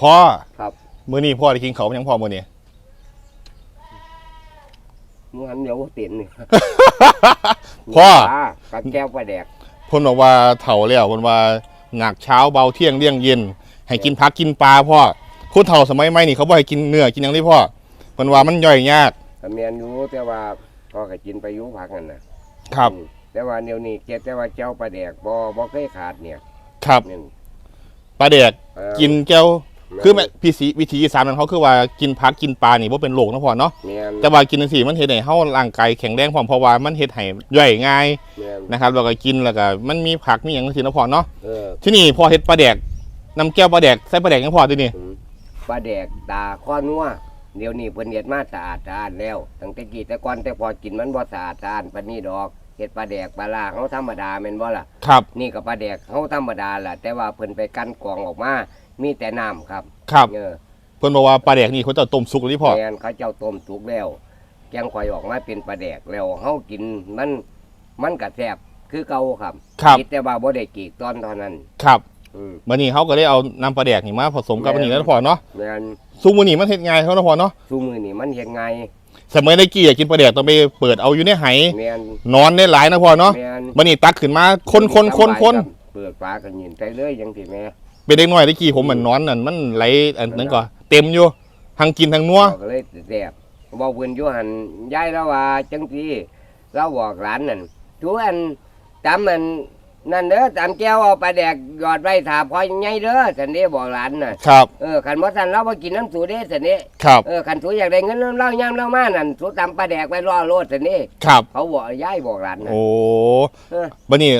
พ่อครับมื้อนี้พ่อได้กินเขาวยังพ่อมื้อนี้ มือหันเดี๋ยวเตียนนี่พ่อปลาปลาแก้วปลาแดกเพิ่นบอกว่าเฒ่าแล้วเพิ่นว่าหนักเช้าเบาเที่ยงเลี่ยงเย็น ให้กินผักกินปลาพ่อผู้เฒ่าสมัยใหม่นี่เขาบ่ให้กินเนื้อกินหยังนี่พ่อเพิ่นว่ามันย่อยยากก็แม่นอยู่แต่ว่าก็ก็กินไปอยู่ผักนั่นนะครับอืมแต่ว่าเดี๋ยวนี้เจ็ดแต่ว่าเจ้าปลาแดกบ่บ่เคยขาดเนี่ยครับนี่ปลาแดกเอ่อกินแก้ว คือแม่พี่สีวิธีอีสานนั้นเขาคือว่ากินผักกินปลานี่บ่เป็นโรคนะพ่อเนาะแม่นแต่ว่ากินจังซี่มันเฮ็ดให้เฮาร่างกายแข็งแรงพร้อมเพราะว่ามันเฮ็ดให้ย่อยง่ายแม่นนะครับแล้วก็กินแล้วก็มันมีผักมีหยังจังซี่นะพ่อเนาะเออที่นี่พ่อเฮ็ดปลาแดกน้ำแก้วปลาแดกใส่ปลาแดกยังพ่อที่นี่อืมปลาแดกตาข้อนัวเดี๋ยวนี้เพิ่นเฮ็ดมาสะอาดสะอาดแล้วตั้งแต่กี้แต่ก่อนแต่พอกินมันบ่สะอาดสะอาดปานนี้ดอกเฮ็ดปลาแดกปลาล่าเฮาธรรมดาแม่นบ่ล่ะ ครับ นี่ก็ปลาแดกเฮาธรรมดาล่ะแต่ว่าเพิ่นไปกั้นกรองออกมา มีแต่น้ำครับครับ เออเพิ่นบอกว่าปลาแดกนี่เขาจะต้มสุกเลยที่พ่อแม่นเขาเจ้าต้มสุกแล้วแกงข่อยออกมาเป็นปลาแดกแล้วเฮากินมันมันก็แซ่บคือเก่าครับครับดแต่ว่าบ่ได้กีกตอนเท่านั้น ครับอืมมื้อนี้เขาก็ได้เอาน้ำปลาแดกนี่มาผสมกับอันนี้แล้วนะพ่อเนาะแม่นซุปมื้อนี้มันเฮ็ดง่ายเขานะพ่อเนาะซุมื้อนี้มันเฮ็ดไงายสมัยได้กี้อยากกินปลาแดกต้องไปเปิดเอาอยู่ในไหแม่นนอนได้หลายนะพ่อเนาะแม่นมื้อนี้ตักขึ้นมาคนคนคนคน เปิดปลาก็ยินใจเลยจังสิแม่ เป็นเด็กน้อยได้กี้ผมเหมือนนอนนั่นมันไหลอันนั้นก็เต็มอยู่ทั้งกินทั้งนัวก็เลยแสบบอกเพิ่นอยู่หันย้ายแล้วว่าจังซี่เราบอกหลานนั่นทุอันตามมัน นั่นเด้อตามแก้วเอาปลาแดกหยอดไว้ถาพอใหญ่เด้อสันนี้บอกหลานน่ะครับ เออขันบ่ทันเราบ่กินน้ำสูเด้สันนี้ครับ เออขันสูอยากได้เงินน้ำเล่าย่ำเล่ามานั่นสูตำปลาแดกไว้รอโลดสันนี้ครับ เขาบอกยายบอกหลานน่ะโอ้เออบัดนี้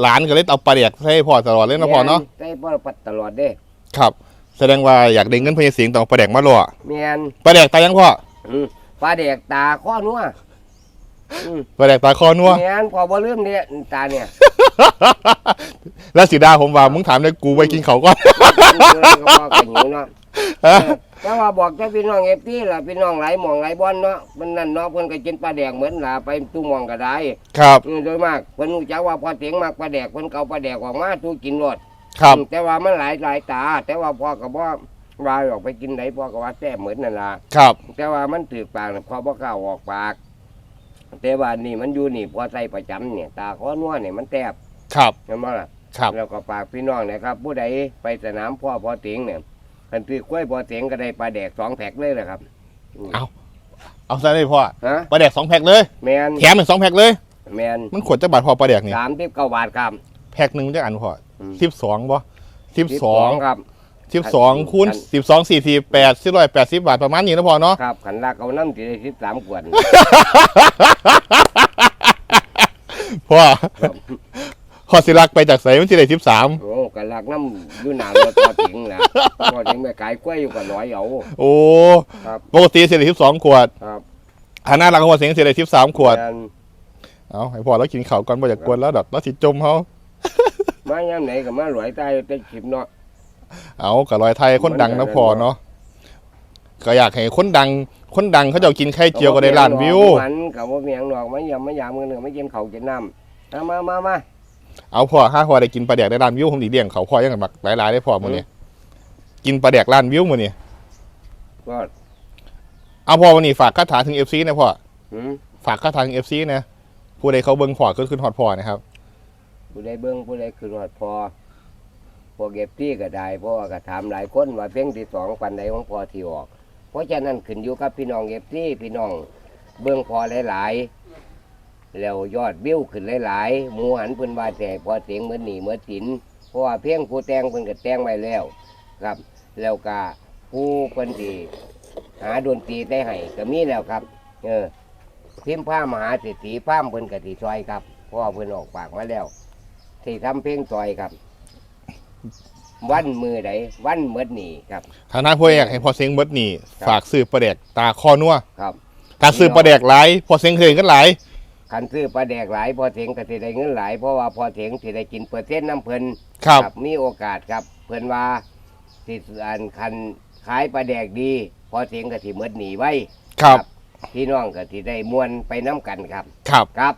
หลานก็เลยเอาปลาแดกให้พ่อตลอดเลยนะพ่อเนาะใส่บ่ปัดตลอดเด้ครับ แสดงว่าอยากได้เงินพญาสิงห์ต้องเอาปลาแดกมาล่อแม่นปลาแดกตายยังพ่ออืมปลาแดกตาข้อนัวอืมปลาแดกตาคอนัวแม่นพอบ่ลืมเนี่ยตาเนี่ย แล้วสีดาผมว่ามึงถามเลยกูไปกินเขาก่อนพ่อก็หิวเนาะแต่ว่าบอกเจ้าพี่น้องเอฟซีล่ะพี่น้องหลายหมองหลายบอนเนาะมันนั่นเนาะเพิ่นก็กินปลาแดกเหมือนล่ะไปตู้มองก็ได้ครับอืมโดยมากเพิ่นรู้จักว่าพอเสียงมากปลาแดกเพิ่นเกาปลาแดกออกมาตู้กินรดครับ แต่ว่ามันหลายหลายตา แต่ว่าพ่อก็บ่ว่าออกไปกินไหนพ่อก็ว่าแซ่บเหมือนนั่นล่ะครับ แต่ว่ามันถือปากน่ะพ่อบ่กล้าออกปากแต่ว่านี่มันอยู่นี่พอใส่ประจำเนี่ย ตาข้อนัวเนี่ยมันแซ่บ ครับเห็นบ่ล่ะครับ แล้วก็ฝากพี่น้องนะครับ ผู้ใดไปสนามพ่อพ่อเตียงเนี่ยคันซื้อกล้วยพ่อเตียงก็ได้ปลาแดกสองแพ็คเลยนะครับเอาเอาซะเลยพ่อฮะปลาแดกสองแพ็คเลยแมนแถมอีกสองแพ็คเลย แมนมันขวดจะบาทพอปลาแดกนี่สามสิบเก้าบาทครับ แพ็คหนึ่งจะอันพออืมสิบสองบ่สิบสองครับ สิบสองคูณสิบสองสี่สี่แปดสิบร้อยแปดสิบบาทประมาณนี้นะพอเนาะครับขันลักเอาน้ำตีได้สิบสามขวด พ่อ พอสิรักไปจากใสมันสิได้สิบสามโอ้กันลักน้ำอยู่หนารถพ่อเตียงนะพ่อเตียงไปขายกล้วยอยู่กับร้อยเอาโอ้ครับปกติสิได้สิบสองขวดครับหาหน้ารักของพ่อเสียงสิได้สิบสามขวดแม่นเอาให้พ่อแล้วกินข้าวก่อนบ่อยากกวนแล้วดอกแล้วสิจมเขามายามไหนก็มาหลอยใต้ใต้ขิมเนาะเอากับรอยไทยคนดังนะพ่อเนาะก็อยากให้คนดัง คนดังเขาจะเอากินไข่เจียวก็ได้ล้านวิวมันกับว่าเมียงดอกไม่ยำไม่ยำมือหนึ่งไม่กินเขาวกินน้ำเอามามามา เอาพ่อห้าพ่อได้กินปลาแดกได้ล้านวิวผมดีเลี้ยงเขาพ่อยังบักหลายๆได้พ่อมื้อนี้กินปลาแดกล้านวิวมื้อนี้ก็เอาพ่อวันนี้ฝากคาถาถึง FC นะพ่อหืมฝากคาถาถึง FC นะผู้ใดเขาเบิ่งพ่อขึ้นขึ้นฮอดพ่อนะครับผู้ใดเบิ้งผู้ใดคือรอดพอพวกเก็บที่ก็ได้เพราะว่าก็ถามหลายคนว่าเพ่งที่สองปันใดของพอที่ออก เพราะฉะนั้นขึ้นอยู่กับพี่น้องเก็บที่พี่น้องเบิ้งพอหลายๆ แล้วยอดวิวขึ้นหลายๆหมูหันเพิ่นว่าแต่พอเสียงเหมือนหนีเหมือนสินเพราะว่าเพียงผู้แต่งเพิ่นก็แต่งไว้แล้วครับ แล้วก็ผู้เพิ่นที่หาดนตรีได้ให้ก็มีแล้วครับ เออพิมพ์ผ้ามหาเศรษฐีผ้ามเพิ่นก็สิซอยครับเพราะว่าเพิ่นออกปากมาแล้วที่ทำเพลงซอยครับ วันมือใดวันเมื่อนี่ครับทางหน้าพ่ออยากให้พ่อเสียงเบิดนี่ครับฝากซื้อปลาแดกตาคอนัวครับ ถ้าซื้อปลาแดกหลายพ่อเสียงเคยกันหลาย คันซื้อปลาแดกหลายพอเถียงก็สิได้เงินหลายเพราะว่าพอเถียงสิได้กินเปอร์เซ็นต์น้ำเพิ่นครับมีโอกาสครับ เพิ่นว่าสิอันคันขายปลาแดกดี พอเถียงก็สิเมื่อหนีไว้ครับพี่น้องก็สิได้มวนไปน้ำกันครับ ครับครับ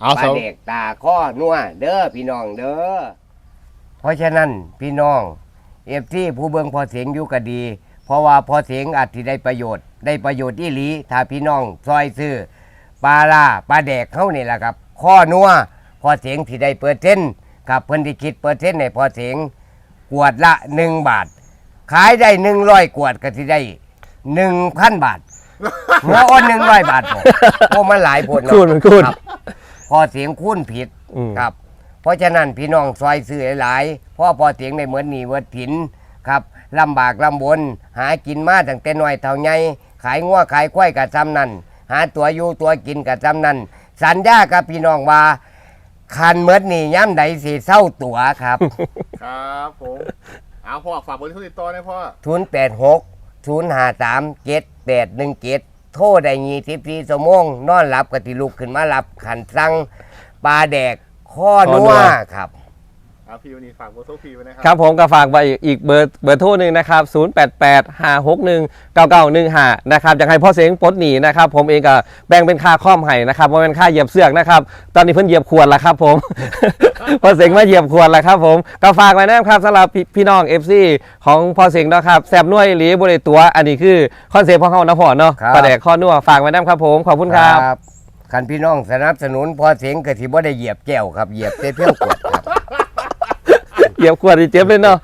เอาปลาเสาเด็กตาข้อนัวเด้อพี่น้องเด้อเพราะฉะนั้นพี่น้องเอฟซีผู้เบิ่งพอเสียงอยู่ก็ดี เพราะว่าพอเสียงอาจสิได้ประโยชน์ ได้ประโยชน์อีหลีถ้าพี่น้องซอยซื้อ ปลาล่าปลาแดกเข้านี่แหละครับ ข้อนัวพอเสียงที่ได้เปอร์เซ็นต์กับเพิ่นที่คิดเปอร์เซ็นต์ในพอเสียงขวดละหนึ่งบาท ขายได้หนึ่งร้อยขวดก็สิได้หนึ่งพันบาทหัวอ้นหนึ่งร้อยบาทผมโอ้มันหลายผลเนาะคูณมันคูณรับพอเสียงคุ้นผิดอืม ครับ เพราะฉะนั้นพี่น้องซอยซื้อหลายๆพ่อพอเสียงในเหมือนหนีเวิร์ดผินครับลำบากลำบนหากินมาตั้งแต่น้อยเท่าไงขายงัวขายควายกับจำนั่น หาตัวอยู่ตัวกินกับจำนั่นสัญญากับพี่น้องว่าคันเมิดนี่ย่ำใดสิเศร้าตัวครับ ครับผมเอาพ่อฝากเบอร์โทรติดต่อหนะพ่อศูนย์แปดหกศูนย์ห้าสามเจ็ดแปดหนึ่งเจ็ดโทษได้ยี่สิบสี่ชั่วโมงนอนหลับกติลุกขึ้นมาหลับขันสั่งปลาแดกข้อนัวครับ เอาพี่วันนี้ฝากเบอร์โทรพี่ไว้นะครัครับผมก็ฝากไปอีกเบอร์เบอร์โทรหนึ่งนะครับ 088 561 9915 นะครับอยากให้พ่อเสียงปลดหนีนะครับ ผมเองก็แบ่งเป็นค่าข้อมให้นะครับว่าเป็นค่าเหยียบเสือกนะครับ ตอนนี้เพิ่นเหยียบขวดแล้วครับผม พ่อเสียงมาเหยียบขวดแล้วครับ ผมก็ฝากไว้นะครับสำหรับพี่พี่น้อง FC ของพ่อเสียงนะครับแซบนวยหรือบริตัวอันนี้คือคอนเซ็ปต์ของเขานะพ่อเนาะครับปลาแดกข้อนัวฝากไว้นะครับผมขอบคุณครับ คันพี่น้องสนับสนุนพอเสียงกะทิบ่ได้เหยียบแก้วครับเหยียบแต่เพียงกดครับ เหยียบขวดอีเจ็บเลยเนาะ